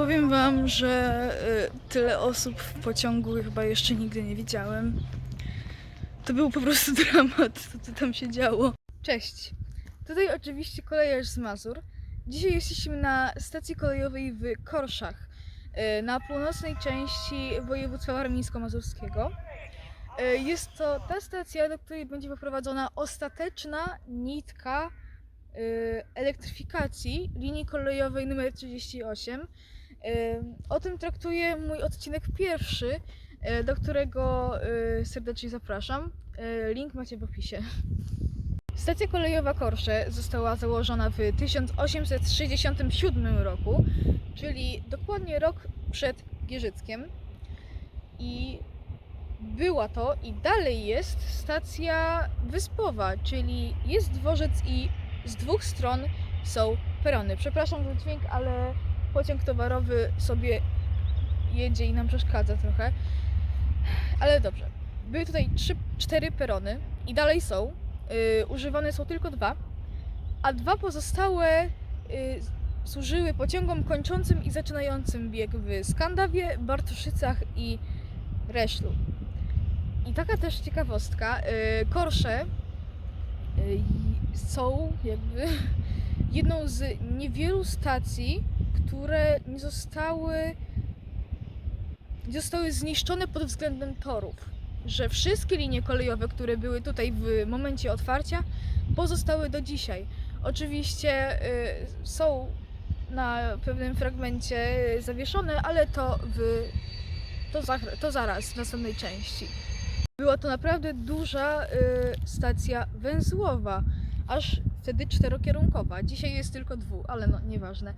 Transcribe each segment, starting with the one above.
Powiem wam, że y, tyle osób w pociągu chyba jeszcze nigdy nie widziałem. To był po prostu dramat, co tam się działo. Cześć. Tutaj oczywiście kolejarz z Mazur. Dzisiaj jesteśmy na stacji kolejowej w Korszach, y, na północnej części województwa warmińsko-mazurskiego. Y, Jest to ta stacja, do której będzie poprowadzona ostateczna nitka elektryfikacji linii kolejowej numer 38. O tym traktuje mój odcinek pierwszy, y, do którego y, serdecznie zapraszam. Y, Link macie w opisie. Stacja kolejowa Korsze została założona w 1867 roku, czyli dokładnie rok przed Gierzyckiem. I była to i dalej jest stacja wyspowa, czyli jest dworzec i z dwóch stron są perony. Przepraszam za dźwięk, ale pociąg towarowy sobie jedzie i nam przeszkadza trochę. Ale dobrze. Były tutaj trzy, cztery perony i dalej są. Yy, używane są tylko dwa, a dwa pozostałe yy, służyły pociągom kończącym i zaczynającym bieg w Skandawie, Bartoszycach i Reszlu. I taka też ciekawostka, yy, Korsze yy, są jakby jedną z niewielu stacji, które nie zostały, nie zostały zniszczone pod względem torów. Że wszystkie linie kolejowe, które były tutaj w momencie otwarcia, pozostały do dzisiaj. Oczywiście y, są na pewnym fragmencie zawieszone, ale to w to, za, to zaraz w następnej części. Była to naprawdę duża y, stacja węzłowa, aż wtedy czterokierunkowa. Dzisiaj jest tylko dwu, ale no nieważne.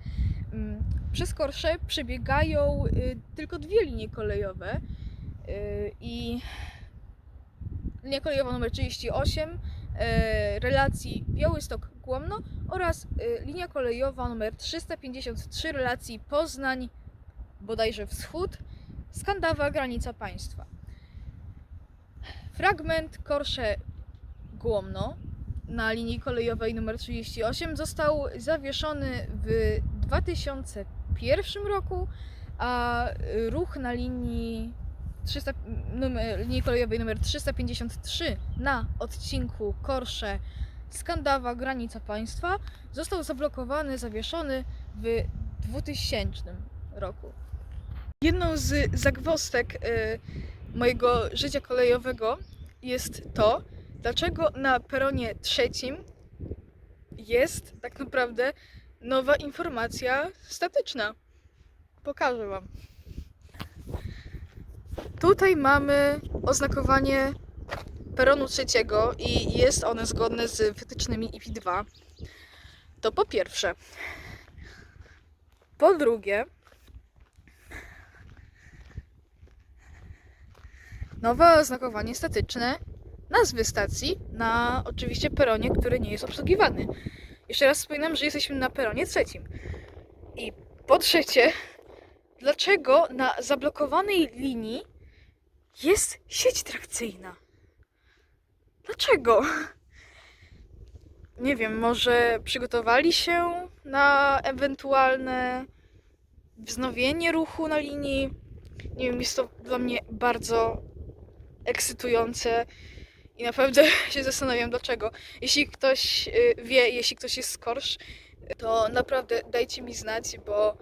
Ym, Przez Korsze przebiegają y, tylko dwie linie kolejowe y, i linia kolejowa numer 38 y, relacji Białystok-Głomno oraz linia kolejowa numer 353 relacji Poznań bodajże wschód Skandawa granica państwa. Fragment Korsze Głomno na linii kolejowej numer 38 został zawieszony w 2001 roku, a ruch na linii, 300, numer, linii kolejowej numer 353 na odcinku Korsze Skandawa granica państwa został zablokowany, zawieszony w 2000 roku. Jedną z zagwostek y, mojego życia kolejowego jest to, dlaczego na peronie trzecim jest tak naprawdę nowa informacja statyczna. Pokażę Wam. Tutaj mamy oznakowanie peronu trzeciego i jest one zgodne z wytycznymi IP2. To po pierwsze. Po drugie, nowe oznakowanie statyczne nazwy stacji na oczywiście peronie, który nie jest obsługiwany. Jeszcze raz wspominam, że jesteśmy na peronie trzecim. I po trzecie, dlaczego na zablokowanej linii jest sieć trakcyjna? Dlaczego? Nie wiem, może przygotowali się na ewentualne wznowienie ruchu na linii. Nie wiem, jest to dla mnie bardzo ekscytujące i naprawdę się zastanawiam dlaczego. Jeśli ktoś y, wie, jeśli ktoś jest z Korsz, to naprawdę dajcie mi znać, bo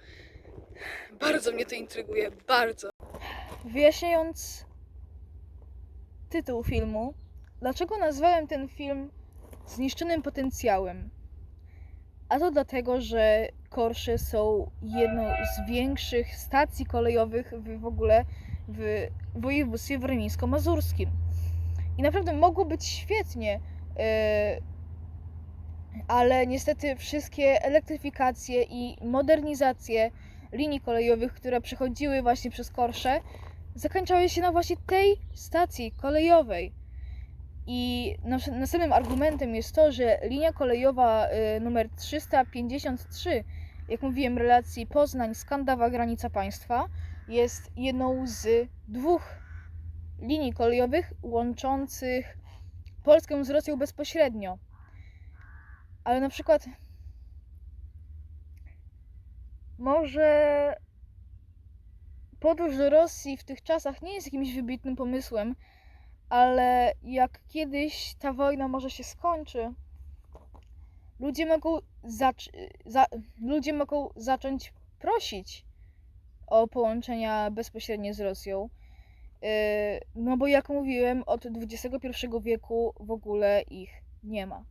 bardzo mnie to intryguje, bardzo. Wyjaśniając tytuł filmu, dlaczego nazwałem ten film Zniszczonym potencjałem? A to dlatego, że Korsze są jedną z większych stacji kolejowych w, w ogóle w województwie warmińsko-mazurskim. I naprawdę mogło być świetnie, yy, ale niestety wszystkie elektryfikacje i modernizacje linii kolejowych, które przechodziły właśnie przez Korsze, zakończały się na właśnie tej stacji kolejowej. I nas- następnym argumentem jest to, że linia kolejowa y, numer 353, jak mówiłem, relacji Poznań-Skandawa granica państwa, jest jedną z dwóch linii kolejowych łączących Polskę z Rosją bezpośrednio. Ale na przykład może podróż do Rosji w tych czasach nie jest jakimś wybitnym pomysłem, ale jak kiedyś ta wojna może się skończy, ludzie mogą, zac- za- ludzie mogą zacząć prosić o połączenia bezpośrednie z Rosją. Yy, No bo jak mówiłem, od XXI wieku w ogóle ich nie ma.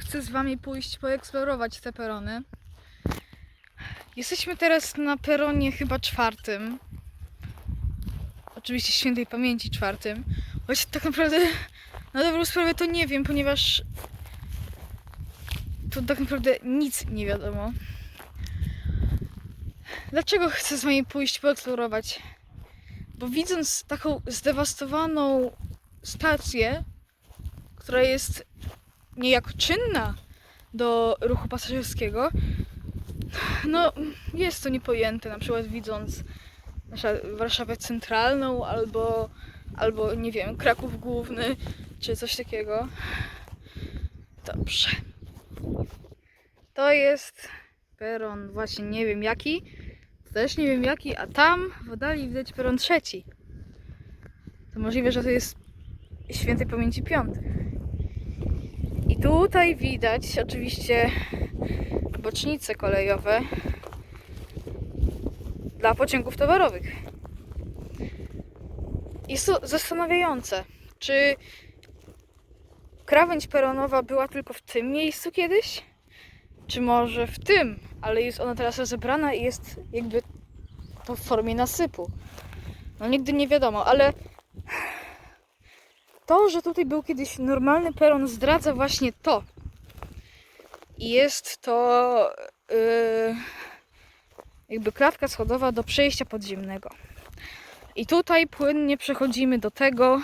Chcę z wami pójść poeksplorować te perony. Jesteśmy teraz na peronie chyba czwartym. Oczywiście świętej pamięci czwartym. Choć tak naprawdę na dobrą sprawę to nie wiem, ponieważ tu tak naprawdę nic nie wiadomo. Dlaczego chcę z wami pójść poeksplorować? Bo widząc taką zdewastowaną stację, która jest niejako czynna do ruchu pasażerskiego, no jest to niepojęte, na przykład widząc Warszawę Centralną albo, albo nie wiem, Kraków Główny czy coś takiego. Dobrze. To jest peron właśnie nie wiem jaki, też nie wiem jaki, a tam w oddali widać peron trzeci. To możliwe, że to jest świętej pamięci piąty. I tutaj widać oczywiście bocznice kolejowe dla pociągów towarowych. Jest to zastanawiające, czy krawędź peronowa była tylko w tym miejscu kiedyś? Czy może w tym, ale jest ona teraz rozebrana i jest jakby to w formie nasypu. No nigdy nie wiadomo, ale to, że tutaj był kiedyś normalny peron, zdradza właśnie to. I jest to yy, jakby klatka schodowa do przejścia podziemnego. I tutaj płynnie przechodzimy do tego,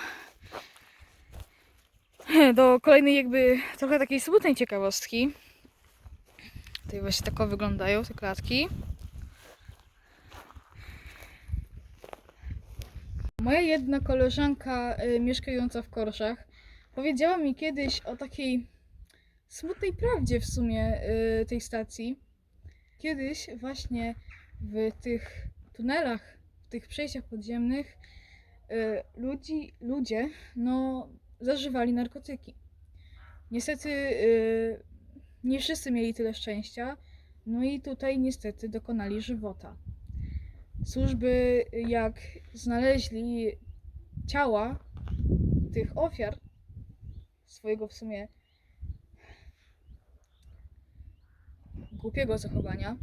do kolejnej jakby trochę takiej smutnej ciekawostki. Tutaj właśnie tak wyglądają te klatki. Moja jedna koleżanka y, mieszkająca w Korszach powiedziała mi kiedyś o takiej smutnej prawdzie w sumie y, tej stacji. Kiedyś właśnie w tych tunelach, w tych przejściach podziemnych y, ludzi, ludzie no, zażywali narkotyki. Niestety y, nie wszyscy mieli tyle szczęścia, no i tutaj niestety dokonali żywota. Służby jak znaleźli ciała tych ofiar swojego w sumie głupiego zachowania,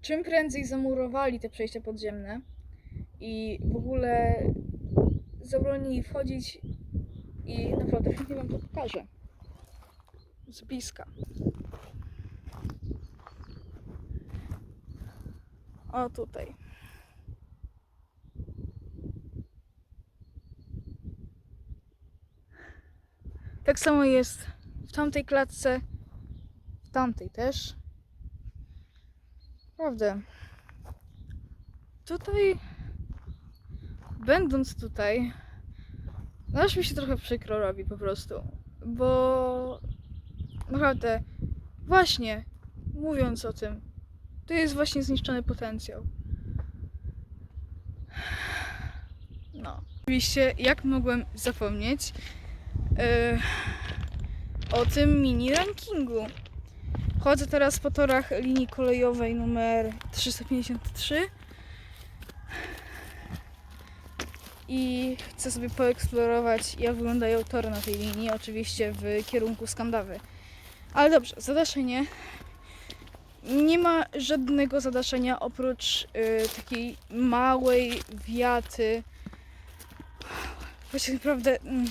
czym prędzej zamurowali te przejścia podziemne i w ogóle zabronili wchodzić i naprawdę chętnie wam to pokażę z bliska. O tutaj. Tak samo jest w tamtej klatce, w tamtej też. Prawda. Tutaj, będąc tutaj, aż mi się trochę przykro robi po prostu, bo naprawdę, właśnie, mówiąc o tym, to jest właśnie zniszczony potencjał. No. Oczywiście, jak mogłem zapomnieć yy, o tym mini rankingu. Chodzę teraz po torach linii kolejowej numer 353 i chcę sobie poeksplorować, jak wyglądają tory na tej linii, oczywiście w kierunku Skandawy. Ale dobrze, zadaszenie nie ma żadnego zadaszenia oprócz y, takiej małej wiaty. Właściwie naprawdę mm,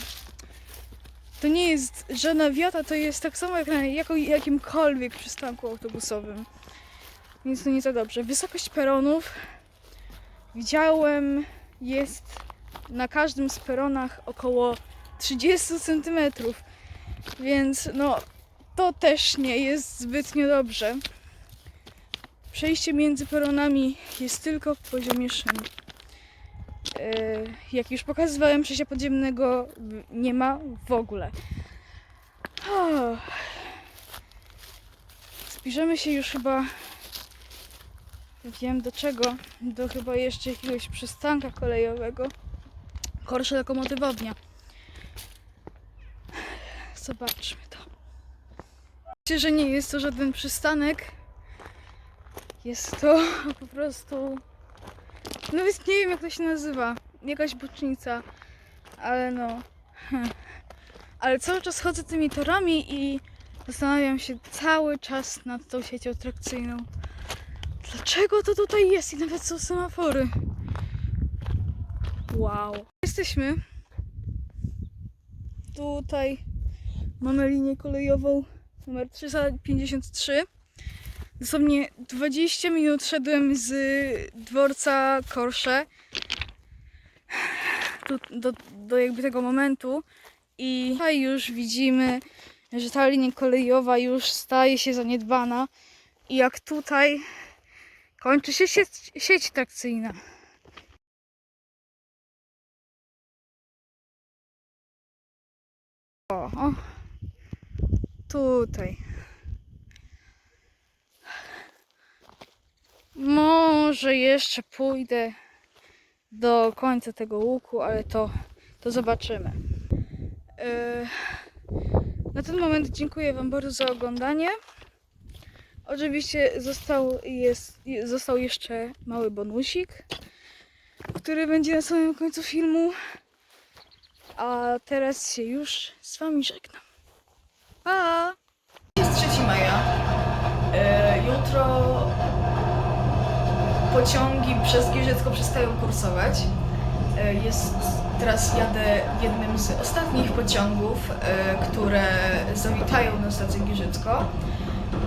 to nie jest żadna wiata, to jest tak samo jak na jako, jakimkolwiek przystanku autobusowym. Więc to nie za dobrze. Wysokość peronów widziałem jest na każdym z peronach około 30 cm. Więc no to też nie jest zbytnio dobrze. Przejście między peronami jest tylko w poziomie szyn. E, Jak już pokazywałem, przejścia podziemnego nie ma w ogóle. Zbliżamy się już chyba Wiem do czego. Do chyba jeszcze jakiegoś przystanka kolejowego. Korsze lokomotywownia. Zobaczmy że nie jest to żaden przystanek. Jest to po prostu. No więc nie wiem jak to się nazywa. Jakaś bocznica. Ale no. Ale cały czas chodzę tymi torami i zastanawiam się cały czas nad tą siecią atrakcyjną. Dlaczego to tutaj jest i nawet są semafory? Wow. Jesteśmy. Tutaj mamy linię kolejową numer 353. Dosłownie 20 minut szedłem z dworca Korsze do, do, do jakby tego momentu i tutaj już widzimy, że ta linia kolejowa już staje się zaniedbana i jak tutaj kończy się sieć, sieć trakcyjna. O, o, tutaj. Może jeszcze pójdę do końca tego łuku, ale to, to zobaczymy. Yy, na ten moment dziękuję Wam bardzo za oglądanie. Oczywiście został, jest, je- został jeszcze mały bonusik, który będzie na samym końcu filmu. A teraz się już z Wami żegnam. Pa! Jest 3 maja. E, jutro pociągi przez Giżycko przestają kursować. E, Jest, teraz jadę jednym z ostatnich pociągów, e, które zawitają na stację Giżycko.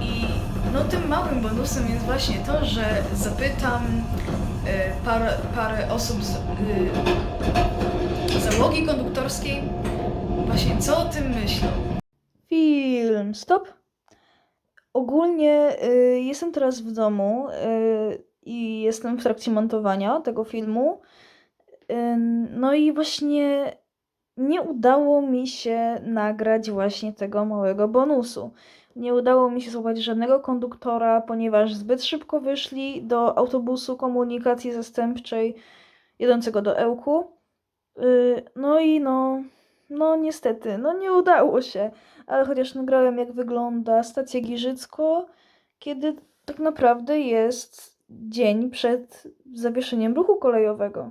I no tym małym bonusem jest właśnie to, że zapytam parę, parę osób z e, załogi konduktorskiej właśnie co o tym myślą. Stop. Ogólnie y, jestem teraz w domu y, i jestem w trakcie montowania tego filmu. Y, no i właśnie nie udało mi się nagrać właśnie tego małego bonusu. Nie udało mi się złapać żadnego konduktora, ponieważ zbyt szybko wyszli do autobusu komunikacji zastępczej jadącego do Ełku. Y, no i no, no niestety, no nie udało się ale chociaż nagrałem jak wygląda stacja Giżycko, kiedy tak naprawdę jest dzień przed zawieszeniem ruchu kolejowego.